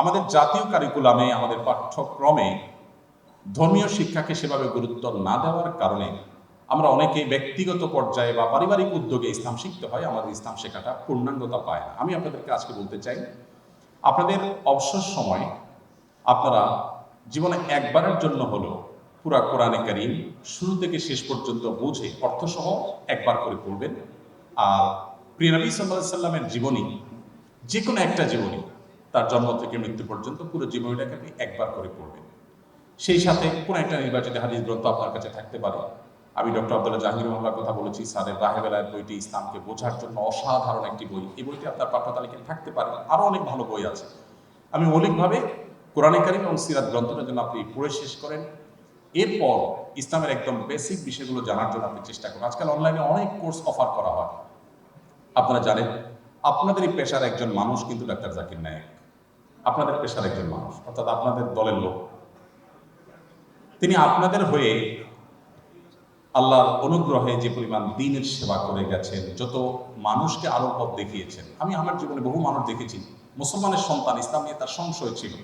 আমাদের জাতীয় কারিকুলামে আমাদের পাঠ্যক্রমে ধর্মীয় শিক্ষাকে সেভাবে গুরুত্ব না দেওয়ার কারণে আমরা অনেকে ব্যক্তিগত পর্যায়ে বা পারিবারিক উদ্যোগে ইসলাম শিখতে হয়, আমাদের ইসলাম শেখাটা পূর্ণাঙ্গতা পায় না। আমি আপনাদেরকে আজকে বলতে চাই, আপনাদের অবসর সময় আপনারা জীবনে একবারের জন্য হলো পুরা কোরআনে কারিম শুরু থেকে শেষ পর্যন্ত বুঝে অর্থসহ একবার করে পড়বেন। আর প্রিয় নবী সাল্লাহ সাল্লামের জীবনী যে কোনো একটা জীবনী তার জন্ম থেকে মৃত্যু পর্যন্ত পুরো জীবনীটাকে আপনি একবার করে পড়বেন। সেই সাথে কোনো একটা নির্বাচিত হাদিস গ্রন্থ আপনার কাছে থাকতে পারে। আমি ডক্টর আব্দুল্লাহ জাহাঙ্গীর মোহাম্মদ কথা বলেছি স্যারের রাহেবেলায় বইটি ইসলামকে বোঝার জন্য অসাধারণ একটি বই। এই বইটি আপনার পাঠ্য তালিকায় থাকতে পারে। আরও অনেক ভালো বই আছে। আমি মৌলিকভাবে কোরআনে কারিম এবং সিরাত গ্রন্থটা যেন আপনি পড়ে শেষ করেন। এরপর ইসলামের একদম বেসিক বিষয়গুলো জানার জন্য আপনি চেষ্টা করুন। আজকাল অনলাইনে অনেক কোর্স অফার করা হয়। আপনারা জানেন আপনাদের এই পেশার একজন মানুষ কিন্তু ডাক্তার জাকির নায়ক। আপনাদের পেশার একজন মানুষ, অর্থাৎ আপনাদের দলের লোক। তিনি আপনাদের হয়ে আল্লাহর অনুগ্রহে যে পরিমাণ দিনের সেবা করে গেছেন, যত মানুষকে আরও পথ দেখিয়েছেন। আমি আমার জীবনে বহু মানুষ দেখেছি, মুসলমানের সন্তান, ইসলাম নিয়ে তার সংশয় ছিল।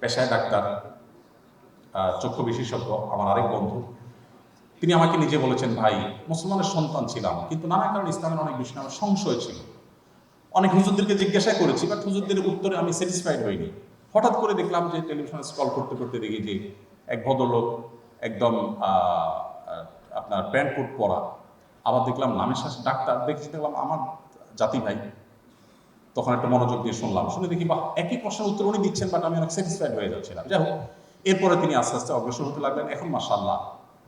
পেশায় ডাক্তার চক্ষু বিশেষজ্ঞ, আমার আরেক বন্ধু। তিনি আমাকে নিজে বলেছেন, ভাই, মুসলমানের সন্তান ছিলাম, কিন্তু নানা কারণে ইসলামের অনেক বিষয়ে আমার সংশয় ছিল। অনেক হুজুরদেরকে জিজ্ঞাসা করেছি বাট হুজুরদের উত্তরে আমি স্যাটিসফাইড হইনি। হঠাৎ করে দেখলাম যে টেলিভিশনে স্কল করতে করতে দেখি যে এক ভদ্রলোক একদম আপনার প্যান্ট কোট পরা। আবার দেখলাম নামের শাস ডাক্তার। দেখছি দেখলাম আমার জাতি ভাই। তখন একটা মনোযোগ দিয়ে শুনলাম। শুনে দেখি বা একই প্রশ্নের উত্তর উনি দিচ্ছেন বাট আমি অনেক স্যাটিসফাইড হয়ে যাচ্ছিলাম। যাই হোক, এরপরে তিনি আস্তে আস্তে অগ্রসর হতে লাগলেন। এখন মাসাল্লাহ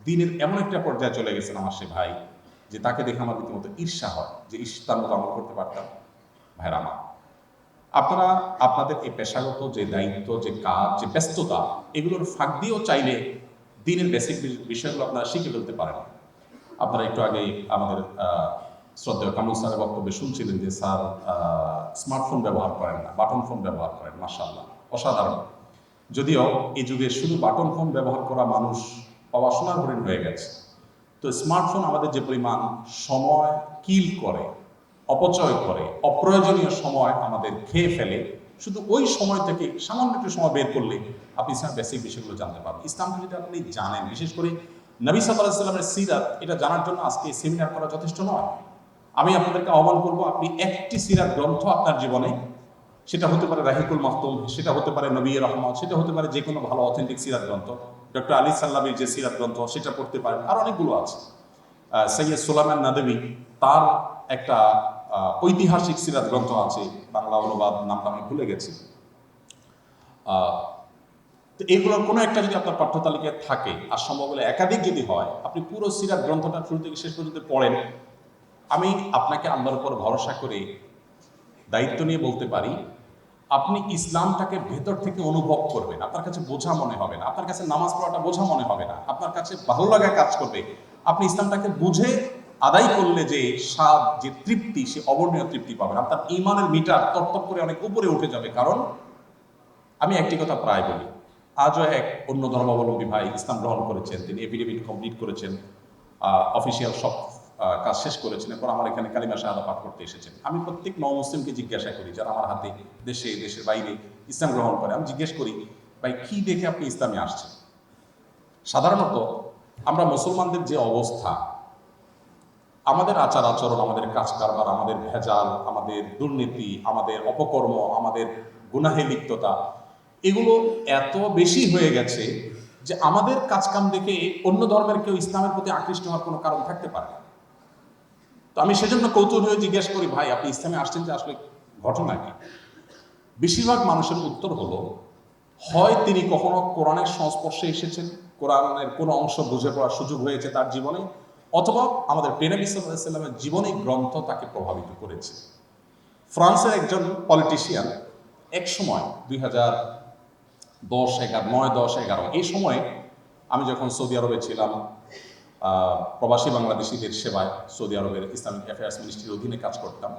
দিনের এমন একটা পর্যায়ে চলে গেছেন আমার সে ভাই, যে তাকে দেখে আমার রীতিমতো ঈর্ষা হয়, যে ঈর্ষ তার মতো আমল করতে পারতাম। ভাইরা আমার। আপনারা, আপনাদের এই পেশাগত যে দায়িত্ব, যে কাজ, যে ব্যস্ততা, এগুলোর ফাঁক দিয়েও চাইলে দিনের বেসিক বিষয়গুলো আপনারা শিখে ফেলতে পারেন। আপনারা একটু আগে আমাদের শ্রদ্ধেয় কামরুল স্যারের বক্তব্যে শুনছিলেন যে, স্যার স্মার্টফোন ব্যবহার করেন না বাটন ফোন ব্যবহার করেন মার্শাল্লাহ অসাধারণ। যদিও এই যুগে শুধু বাটন ফোন ব্যবহার করা মানুষ পাওয়া সোনার হরিণ হয়ে গেছে। তো স্মার্টফোন আমাদের যে পরিমাণ সময় কিল করে অপচয় করে, অপ্রয়োজনীয় সময় আমাদের খেয়ে ফেলে, শুধু ওই সময় থেকে সামান্য একটু সময় বের করলে আপনি ইসলাম বেসিক বিষয়গুলো জানতে পারবেন। ইসলামকে যদি আপনি জানেন, বিশেষ করে নবী সাল্লাহ সিরাত, এটা জানার জন্য আজকে সেমিনার করা যথেষ্ট নয়। আমি আপনাদেরকে আহ্বান করব, আপনি একটি সিরাত গ্রন্থ আপনার জীবনে, সেটা হতে পারে রাহিকুল মাহতুম সেটা হতে পারে নবী রহমত, সেটা হতে পারে যে কোনো ভালো অথেন্টিক সিরাত গ্রন্থ, ডক্টর আলী সাল্লামের যে সিরাত গ্রন্থ, সেটা পড়তে পারেন, আর অনেকগুলো আছে। সৈয়দ সুলাইমান নাদবী, তার একটা ঐতিহাসিক সিরাত গ্রন্থ আছে, বাংলা অনুবাদ নামটা আমি ভুলে গেছি। এগুলোর কোনো একটা যদি আপনার পাঠ্য তালিকায় থাকে, আর সম্ভব হলে একাধিক যদি হয়, আপনি পুরো সিরাত গ্রন্থটা শুরু থেকে শেষ পর্যন্ত পড়েন। আমি আপনাকে আল্লাহর উপর ভরসা করে দায়িত্ব নিয়ে বলতে পারি, আপনি ইসলামটাকে ভেতর থেকে অনুভব করবেন, আপনার কাছে বোঝা মনে হবে না, আপনার কাছে নামাজ পড়াটা বোঝা মনে হবে না, আপনার কাছে ভালো লাগা কাজ করবে। আপনি ইসলামটাকে বুঝে আদায় করলে যে স্বাদ, যে তৃপ্তি, সে অবর্ণীয় তৃপ্তি পাবেন। আপনার ইমানের মিটার তপ্তপ করে অনেক উপরে উঠে যাবে। কারণ আমি একটি কথা প্রায় বলি, আজও এক অন্য ধর্মাবলম্বী ভাই ইসলাম গ্রহণ করেছেন। তিনি এফিডেভিট কমপ্লিট করেছেন অফিসিয়াল সব কাজ শেষ করেছেন। এরপর আমার এখানে কালিমা শাহাদা পাঠ করতে এসেছেন। আমি প্রত্যেক নব মুসলিমকে জিজ্ঞাসা করি, যারা আমার হাতে দেশে, দেশের বাইরে ইসলাম গ্রহণ করে, আমি জিজ্ঞেস করি, ভাই, কি দেখে আপনি ইসলামে আসছেন? সাধারণত আমরা মুসলমানদের যে অবস্থা আমাদের আচার আচরণ, আমাদের কাজ কারবার আমাদের ভেজাল, আমাদের দুর্নীতি, আমাদের অপকর্ম, আমাদের গুনাহে লিপ্ততা, এগুলো এত বেশি হয়ে গেছে যে আমাদের কাজকাম দেখে অন্য ধর্মের কেউ ইসলামের প্রতি আকৃষ্ট হওয়ার কোনো কারণ থাকতে পারে না। তো আমি সেজন্য কৌতূহল হয়ে জিজ্ঞেস করি, ভাই, আপনি ইসলামে আসছেন যে আসলে ঘটনা কি বেশিরভাগ মানুষের উত্তর হলো, হয় তিনি কখনো কোরআনের সংস্পর্শে এসেছেন, কোরআনের কোনো অংশ বুঝে পড়ার সুযোগ হয়েছে তার জীবনে অথবা আমাদের প্রেনবী সাল্লামের জীবনী গ্রন্থ তাকে প্রভাবিত করেছে। ফ্রান্সের একজন পলিটিশিয়ান এক সময় দুই হাজার দশ এগারো, নয় দশ এগারো, এই সময়ে আমি যখন সৌদি আরবে ছিলাম প্রবাসী বাংলাদেশিদের সেবায় সৌদি আরবের ইসলামিক অ্যাফেয়ার্স মিনিস্ট্রির অধীনে কাজ করতাম,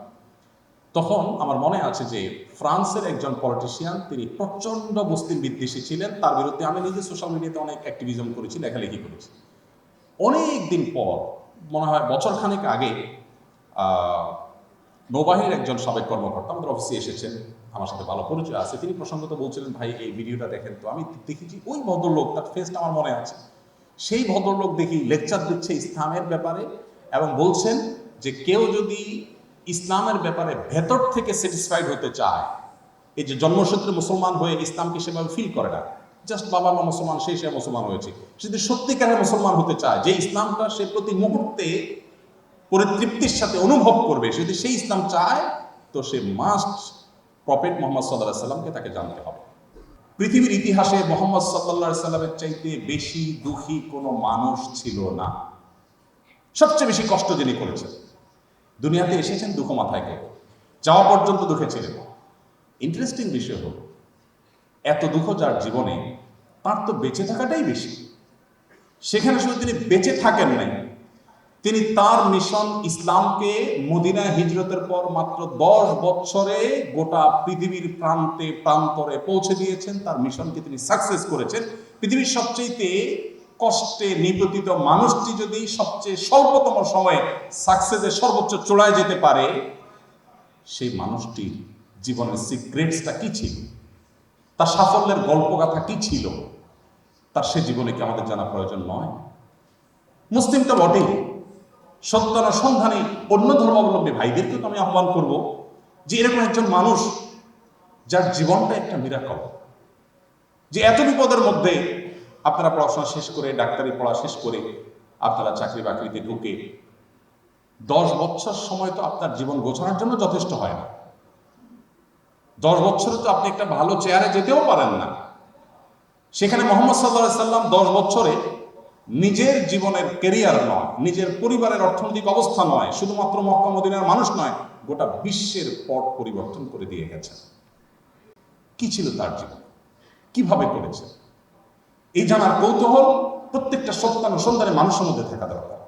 তখন আমার মনে আছে যে ফ্রান্সের একজন পলিটিশিয়ান তিনি প্রচণ্ড মুসলিম বিদ্বেষী ছিলেন। তার বিরুদ্ধে আমি নিজে সোশ্যাল মিডিয়াতে অনেক অ্যাক্টিভিজম করেছি, লেখালেখি করেছি। অনেক দিন পর, মনে হয় বছর খানেক আগে নৌবাহিনীর একজন সাবেক কর্মকর্তা আমাদের অফিসে এসেছেন। আমার সাথে ভালো পরিচয় আছে। তিনি প্রসঙ্গত বলছিলেন, ভাই, এই ভিডিওটা দেখেন তো, আমি দেখেছি ওই ভদ্রলোক, তার ফেসটা আমার মনে আছে। সেই ভদ্রলোক দেখি লেকচার দিচ্ছে ইসলামের ব্যাপারে এবং বলছেন যে, কেউ যদি ইসলামের ব্যাপারে ভেতর থেকে স্যাটিসফাইড হতে চায়, এই যে জন্মসূত্রে মুসলমান হয়ে ইসলামকে সেভাবে ফিল করে না জাস্ট বাবা মা মুসলমান সেই সে মুসলমান হয়েছে। সে যদি সত্যিকারের মুসলমান হতে চায়, যে ইসলামটা সে প্রতি মুহূর্তে পরিতৃপ্তির সাথে অনুভব করবে, সে যদি সেই ইসলাম চায়, তো সে মাস্ট প্রফেট মোহাম্মদ সাল্লাহ সাল্লামকে তাকে জানতে হবে। পৃথিবীর ইতিহাসে মোহাম্মদ সাল্লাহ সাল্লামের চাইতে বেশি দুঃখী কোনো মানুষ ছিল না। সবচেয়ে বেশি কষ্ট যিনি করেছেন, দুনিয়াতে এসেছেন দুঃখ মাথায় যাওয়া পর্যন্ত দুঃখে ছিলেন। ইন্টারেস্টিং বিষয় হল এত দুঃখ যার জীবনে, তার তো বেঁচে থাকাটাই বেশি। সেখানে শুধু তিনি বেঁচে থাকেন নাই, তিনি তার মিশন ইসলামকে মদিনা হিজরতের পর মাত্র দশ বছরে গোটা পৃথিবীর প্রান্তে প্রান্তরে পৌঁছে দিয়েছেন। তার মিশনকে তিনি সাকসেস করেছেন। পৃথিবীর সবচেয়ে কষ্টে নিপতিত মানুষটি যদি সবচেয়ে স্বল্পতম সময়ে সাকসেসের সর্বোচ্চ চূড়ায় যেতে পারে, সেই মানুষটির জীবনের সিক্রেটসটা কি ছিল? তার সাফল্যের গল্পগাথা কি ছিল? তার সে জীবনে কি আমাদের জানা প্রয়োজন নয়? মুসলিম তো বটেই। সত্যানুসন্ধানে অন্য ধর্মাবলম্বী ভাইদেরকে তো আমি আহ্বান করব যে এরকম একজন মানুষ যার জীবনটা একটা মিরাকল যে এত বিপদের মধ্যে আপনারা পড়াশোনা শেষ করে, ডাক্তারি পড়া শেষ করে আপনারা চাকরি বাকরিতে ঢুকে দশ বছর সময় তো আপনার জীবন গোছানোর জন্য যথেষ্ট হয় না। দশ বছরে তো আপনি একটা ভালো চেয়ারে যেতেও পারেন না। সেখানে মোহাম্মদ সাল্লাহ সাল্লাম দশ বছরে নিজের জীবনের কেরিয়ার নয়, নিজের পরিবারের অর্থনৈতিক অবস্থা নয়, শুধুমাত্র মক্কা মদিনার মানুষ নয়, গোটা বিশ্বের পট পরিবর্তন করে দিয়ে গেছেন। কি ছিল তার জীবন? কীভাবে করেছে এই জানার কৌতূহল প্রত্যেকটা সত্যানুসন্ধানে মানুষের মধ্যে থাকা দরকার।